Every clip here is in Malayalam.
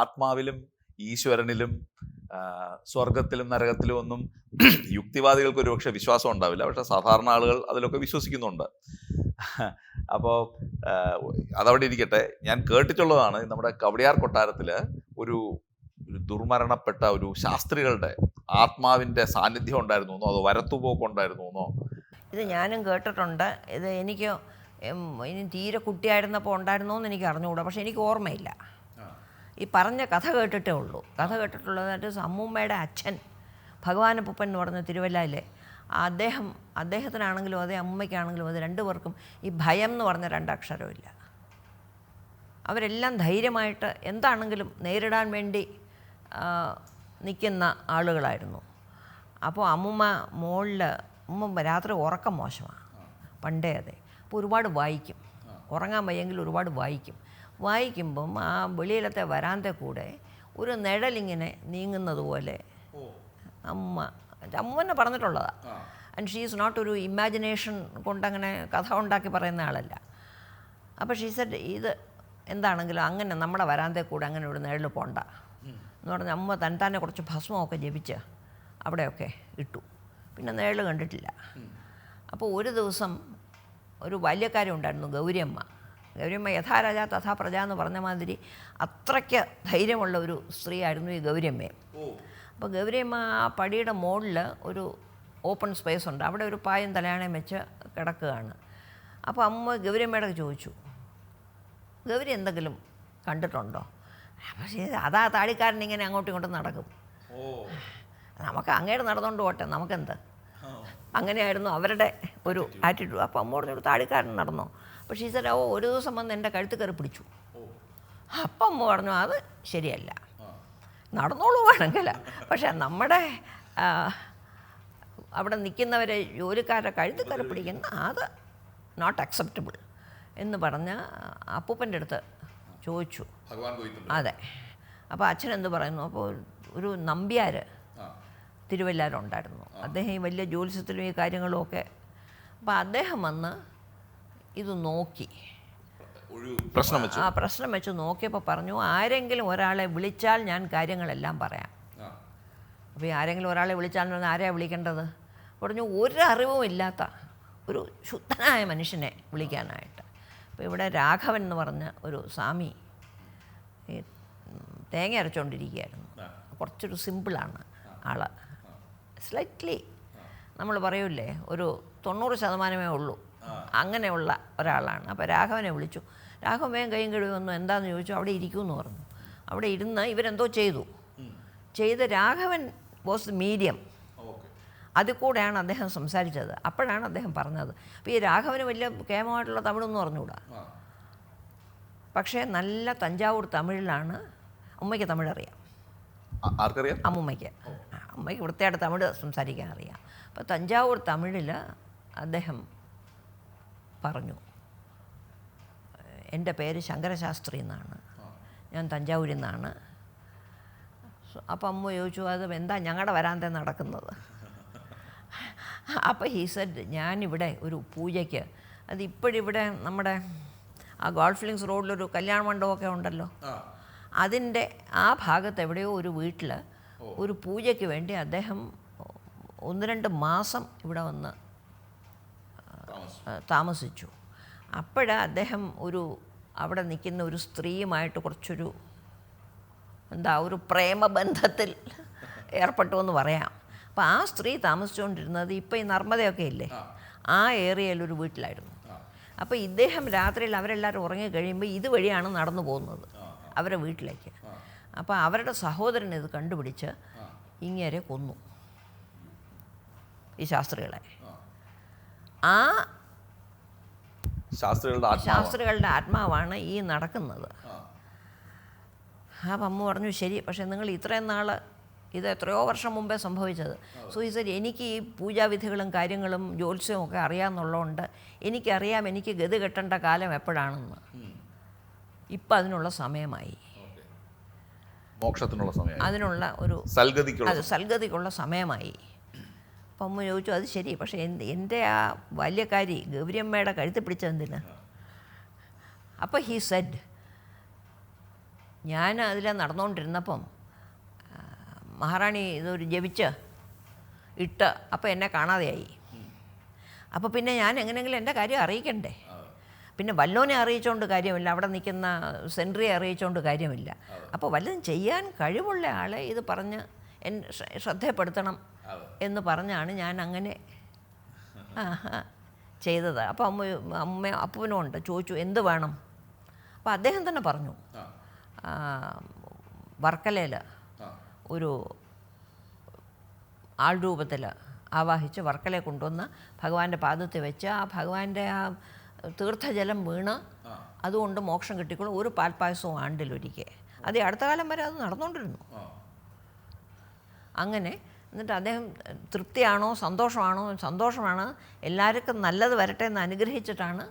ആത്മാവിലും ഈശ്വരനിലും സ്വർഗത്തിലും നരകത്തിലും ഒന്നും യുക്തിവാദികൾക്ക് ഒരുപക്ഷെ വിശ്വാസം ഉണ്ടാവില്ല. പക്ഷെ സാധാരണ ആളുകൾ അതിലൊക്കെ വിശ്വസിക്കുന്നുണ്ട്. അപ്പോൾ അതവിടെ ഇരിക്കട്ടെ. ഞാൻ കേട്ടിട്ടുള്ളതാണ് നമ്മുടെ കവടിയാർ കൊട്ടാരത്തിൽ ഒരു ദുർമരണപ്പെട്ട ഒരു ശാസ്ത്രികളുടെ ആത്മാവിന്റെ സാന്നിധ്യം ഉണ്ടായിരുന്നു എന്നോ അതോ വരത്തുപോക്ക് ഉണ്ടായിരുന്നു എന്നോ ഇത് ഞാനും കേട്ടിട്ടുണ്ട്. ഇത് എനിക്ക് ഇനി തീരെ കുട്ടിയായിരുന്നപ്പോൾ ഉണ്ടായിരുന്നോ എന്ന് എനിക്ക് അറിഞ്ഞുകൂടാ പക്ഷെ എനിക്ക് ഓർമ്മയില്ല. ഈ പറഞ്ഞ കഥ കേട്ടിട്ടേ ഉള്ളൂ. കഥ കേട്ടിട്ടുള്ളതായിട്ട് അമ്മൂമ്മയുടെ അച്ഛൻ ഭഗവാനപ്പൂപ്പൻ എന്ന് പറഞ്ഞ തിരുവല്ലയിലെ അദ്ദേഹം അദ്ദേഹത്തിനാണെങ്കിലും അതേ അമ്മയ്ക്കാണെങ്കിലും അത് രണ്ടു പേർക്കും ഈ ഭയം എന്ന് പറഞ്ഞ രണ്ടക്ഷരമില്ല അവരെല്ലാം ധൈര്യമായിട്ട് എന്താണെങ്കിലും നേരിടാൻ വേണ്ടി നിൽക്കുന്ന ആളുകളായിരുന്നു. അപ്പോൾ അമ്മുമ്മ മുകളിൽ ഉമ്മ രാത്രി ഉറക്കം മോശമാണ്. പണ്ടേ അതെ. അപ്പോൾ ഒരുപാട് വായിക്കും. ഉറങ്ങാൻ വയ്യെങ്കിൽ ഒരുപാട് വായിക്കും. വായിക്കുമ്പം ആ വെളിയിലത്തെ വരാന്ത കൂടെ ഒരു നിഴലിങ്ങനെ നീങ്ങുന്നത് പോലെ. അമ്മ അമ്മ തന്നെ പറഞ്ഞിട്ടുള്ളതാണ് ആൻഡ് ഷീ ഈസ് നോട്ട് ഒരു ഇമാജിനേഷൻ കൊണ്ടങ്ങനെ കഥ ഉണ്ടാക്കി പറയുന്ന ആളല്ല. അപ്പോൾ ഷീ സെഡ് ഇത് എന്താണെങ്കിലും അങ്ങനെ നമ്മുടെ വരാന്തേ കൂടെ അങ്ങനെ ഒരു നിഴൽ പോണ്ട. എന്ന് പറഞ്ഞ അമ്മ തൻ തന്നെ കുറച്ച് ഭസ്മമൊക്കെ ജപിച്ച് അവിടെയൊക്കെ ഇട്ടു. പിന്നെ നിഴൽ കണ്ടിട്ടില്ല. അപ്പോൾ ഒരു ദിവസം ഒരു ബാല്യക്കാരി ഉണ്ടായിരുന്നു ഗൗരിയമ്മ. ഗൗരിയമ്മ യഥാ രാജ തഥാ പ്രജ എന്ന് പറഞ്ഞ മാതിരി അത്രയ്ക്ക് ധൈര്യമുള്ള ഒരു സ്ത്രീയായിരുന്നു ഈ ഗൗരിയമ്മയെ. അപ്പോൾ ഗൗരിയമ്മ ആ പടിയുടെ മുകളിൽ ഒരു ഓപ്പൺ സ്പേസ് ഉണ്ട്. അവിടെ ഒരു പായം തലയാണയും വെച്ച് കിടക്കുകയാണ്. അപ്പോൾ അമ്മ ഗൗരിയമ്മയുടെ ചോദിച്ചു ഗൗരി എന്തെങ്കിലും കണ്ടിട്ടുണ്ടോ? പക്ഷേ അതാ താടിക്കാരൻ ഇങ്ങനെ അങ്ങോട്ടും ഇങ്ങോട്ടും നടക്കും. നമുക്ക് അങ്ങേട് നടന്നുകൊണ്ട് പോട്ടെ നമുക്കെന്ത്? അങ്ങനെയായിരുന്നു അവരുടെ ഒരു ആറ്റിറ്റ്യൂഡ് അപ്പോൾ അമ്മ പറഞ്ഞൊരു താടിക്കാരൻ നടന്നോ? അപ്പോൾ ഷീസർ ഓ ഒരു ദിവസം വന്ന് എന്റെ കഴുത്ത് കയറി പിടിച്ചു. അപ്പം പറഞ്ഞു അത് ശരിയല്ല. നടന്നോളൂ വേണമെങ്കിൽ. പക്ഷേ നമ്മുടെ അവിടെ നിൽക്കുന്നവരെ ജോലിക്കാരുടെ കഴുത്ത് കയറി പിടിക്കുന്ന അത് നോട്ട് അക്സെപ്റ്റബിൾ എന്ന് പറഞ്ഞ് അപ്പൂപ്പന്റെ അടുത്ത് ചോദിച്ചു. അതെ. അപ്പോൾ അച്ഛൻ എന്ത് പറയുന്നു? അപ്പോൾ ഒരു നമ്പ്യാർ തിരുവല്ലാരുണ്ടായിരുന്നു. അദ്ദേഹം ഈ വലിയ ജ്യോത്സ്യത്തിലും ഈ കാര്യങ്ങളും ഒക്കെ. അപ്പോൾ അദ്ദേഹം വന്ന് ഇത് നോക്കി. ഒരു പ്രശ്നം വെച്ചു. ആ പ്രശ്നം വെച്ച്. നോക്കിയപ്പോൾ പറഞ്ഞു ആരെങ്കിലും ഒരാളെ വിളിച്ചാൽ ഞാൻ കാര്യങ്ങളെല്ലാം പറയാം. അപ്പോൾ ഈ ആരെങ്കിലും ഒരാളെ വിളിച്ചാൽ എന്ന് പറഞ്ഞാൽ ആരെയാണ് വിളിക്കേണ്ടത്? പറഞ്ഞു ഒരറിവും ഇല്ലാത്ത ഒരു ശുദ്ധനായ മനുഷ്യനെ വിളിക്കാനായിട്ട്. അപ്പോൾ ഇവിടെ രാഘവൻ എന്ന് പറഞ്ഞ ഒരു സ്വാമി ഈ തേങ്ങ അരച്ചുകൊണ്ടിരിക്കുകയായിരുന്നു കുറച്ചൊരു സിമ്പിളാണ് ആൾ. സ്ലൈറ്റ്ലി നമ്മൾ പറയൂലേ ഒരു തൊണ്ണൂറ് ശതമാനമേ ഉള്ളൂ. അങ്ങനെയുള്ള ഒരാളാണ്. അപ്പോൾ രാഘവനെ വിളിച്ചു. രാഘവൻ വേഗം കൈയും കഴിവ് വന്നു. എന്താണെന്ന് ചോദിച്ചു? അവിടെ ഇരിക്കുമെന്ന് പറഞ്ഞു. അവിടെ ഇരുന്ന് ഇവരെന്തോ ചെയ്തു. ചെയ്ത് രാഘവൻ വാസ് മീഡിയം അതിൽ കൂടെയാണ് അദ്ദേഹം സംസാരിച്ചത്. അപ്പോഴാണ് അദ്ദേഹം പറഞ്ഞത്. അപ്പോൾ ഈ രാഘവന് വലിയ കേമമായിട്ടുള്ള തമിഴൊന്നും അറിഞ്ഞുകൂടാ? പക്ഷേ നല്ല തഞ്ചാവൂർ തമിഴിലാണ് അമ്മയ്ക്ക് തമിഴ് അറിയാം ആർക്കറിയാം? അമ്മുമ്മയ്ക്ക്. അമ്മയ്ക്ക് വൃത്തിയായിട്ട് തമിഴ് സംസാരിക്കാൻ അറിയാം. അപ്പോൾ തഞ്ചാവൂർ തമിഴിൽ അദ്ദേഹം പറഞ്ഞു. എന്റെ പേര് ശങ്കരശാസ്ത്രി എന്നാണ്. ഞാൻ തഞ്ചാവൂരിൽ നിന്നാണ്. അപ്പം അമ്മ ചോദിച്ചു അത് എന്താ ഞങ്ങളുടെ വരാന്ത നടക്കുന്നത്? അപ്പോൾ ഹീ സെഡ് ഞാനിവിടെ ഒരു പൂജയ്ക്ക് അത് ഇപ്പോഴിവിടെ നമ്മുടെ ആ ഗോൾഫ് ലിങ്സ് റോഡിലൊരു കല്യാണ മണ്ഡപമൊക്കെ ഉണ്ടല്ലോ. അതിന്റെ ആ ഭാഗത്ത് എവിടെയോ ഒരു വീട്ടിൽ ഒരു പൂജയ്ക്ക് വേണ്ടി അദ്ദേഹം ഒന്ന് രണ്ട് മാസം ഇവിടെ വന്ന് താമസിച്ചു. അപ്പോഴ അദ്ദേഹം ഒരു അവിടെ നിൽക്കുന്ന ഒരു സ്ത്രീയുമായിട്ട് കുറച്ചൊരു എന്താ ഒരു പ്രേമബന്ധത്തിൽ ഏർപ്പെട്ടു എന്ന് പറയാം. അപ്പോൾ ആ സ്ത്രീ താമസിച്ചുകൊണ്ടിരുന്നത് ഇപ്പോൾ ഈ നർമ്മദയൊക്കെ ഇല്ലേ? ആ. ഏരിയയിൽ ഒരു വീട്ടിലായിരുന്നു. അപ്പോൾ ഇദ്ദേഹം രാത്രിയിൽ അവരെല്ലാവരും ഉറങ്ങി കഴിയുമ്പോൾ ഇതുവഴിയാണ് നടന്നു പോകുന്നത് അവരുടെ വീട്ടിലേക്ക്. അപ്പോൾ അവരുടെ സഹോദരൻ ഇത് കണ്ടുപിടിച്ച് ഇങ്ങനെ കൊന്നു. ഈ ശാസ്ത്രികളെ. ആ ശാസ്ത്രികളുടെ ആത്മാവാണ്. ഈ നടക്കുന്നത്. ആ അമ്മ പറഞ്ഞു ശരി പക്ഷേ നിങ്ങൾ ഇത്രയും നാൾ ഇത് എത്രയോ വർഷം മുമ്പേ സംഭവിച്ചത്. സോ ഈ സാർ എനിക്ക് ഈ പൂജാവിധികളും കാര്യങ്ങളും ജ്യോത്സ്യവും ഒക്കെ അറിയാമെന്നുള്ളതുകൊണ്ട് എനിക്കറിയാം എനിക്ക് ഗതി കെട്ടേണ്ട കാലം എപ്പോഴാണെന്ന്. ഇപ്പം അതിനുള്ള സമയമായി. മോക്ഷത്തിനുള്ള സമയം അതിനുള്ള ഒരു സൽഗതിക്കുള്ള സമയമായി. അപ്പം അമ്മ ചോദിച്ചു അത് ശരി പക്ഷേ എന്റെ ആ ബാല്യക്കാരി ഗൗരിയമ്മയുടെ കഴുത്ത് പിടിച്ചതെന്തിന് അപ്പോൾ ഹീ സെഡ് ഞാൻ അതിൽ നടന്നുകൊണ്ടിരുന്നപ്പം മഹാറാണി ഇതൊരു ജപിച്ച് ഇട്ട് അപ്പോൾ എന്നെ കാണാതെയായി. അപ്പോൾ പിന്നെ ഞാൻ എങ്ങനെയെങ്കിലും എന്റെ കാര്യം അറിയിക്കണ്ടേ? പിന്നെ വല്ലോനെ അറിയിച്ചുകൊണ്ട് കാര്യമില്ല അവിടെ നിൽക്കുന്ന സെൻട്രിയെ അറിയിച്ചുകൊണ്ട് കാര്യമില്ല. അപ്പോൾ വല്ലതും ചെയ്യാൻ കഴിവുള്ള ആളെ ഇത് പറഞ്ഞ് എൻ ശ്ര- ശ്രദ്ധയപ്പെടുത്തണം എന്ന് പറഞ്ഞാണ് ഞാൻ അങ്ങനെ ചെയ്തത്. അപ്പോൾ അമ്മ അമ്മ അപ്പൂനും ഉണ്ട് ചോദിച്ചു എന്ത് വേണം? അപ്പോൾ അദ്ദേഹം തന്നെ പറഞ്ഞു വർക്കലയിൽ ഒരു ആൾ രൂപത്തിൽ ആവാഹിച്ച് വർക്കലെ കൊണ്ടുവന്ന് ഭഗവാന്റെ പാദത്തിൽ വെച്ച് ആ ഭഗവാന്റെ ആ തീർത്ഥജലം വീണ് അതുകൊണ്ട് മോക്ഷം കിട്ടിക്കോളും. ഒരു പാൽപ്പായസവും ആണ്ടിലൊരിക്കെ. അത് അടുത്ത കാലം വരെ അത് നടന്നുകൊണ്ടിരുന്നു അങ്ങനെ എന്നിട്ട് അദ്ദേഹം തൃപ്തിയാണോ സന്തോഷമാണോ? സന്തോഷമാണ്. എല്ലാവർക്കും നല്ലത് വരട്ടെ എന്ന് അനുഗ്രഹിച്ചിട്ടാണ്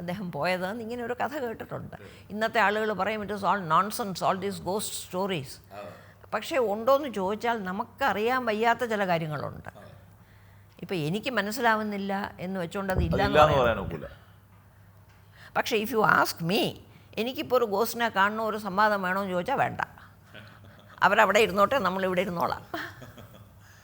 അദ്ദേഹം പോയത്. എന്ന് ഇങ്ങനെ ഒരു കഥ കേട്ടിട്ടുണ്ട്. ഇന്നത്തെ ആളുകൾ പറയും it is all nonsense all these ghost stories പക്ഷേ ഉണ്ടോയെന്ന് ചോദിച്ചാൽ നമുക്കറിയാൻ വയ്യാത്ത ചില കാര്യങ്ങളുണ്ട്. ഇപ്പം എനിക്ക് മനസ്സിലാവുന്നില്ല എന്ന് വെച്ചുകൊണ്ട് അത് ഇല്ല പക്ഷേ ഇഫ് യു ആസ്ക് മീ എനിക്കിപ്പോൾ ഒരു ഗോസ്റ്റിനെ കാണണോ ഒരു സംവാദം എന്ന് ചോദിച്ചാൽ വേണ്ട. അവരവിടെ ഇരുന്നോട്ടെ നമ്മളിവിടെ ഇരുന്നോളാം.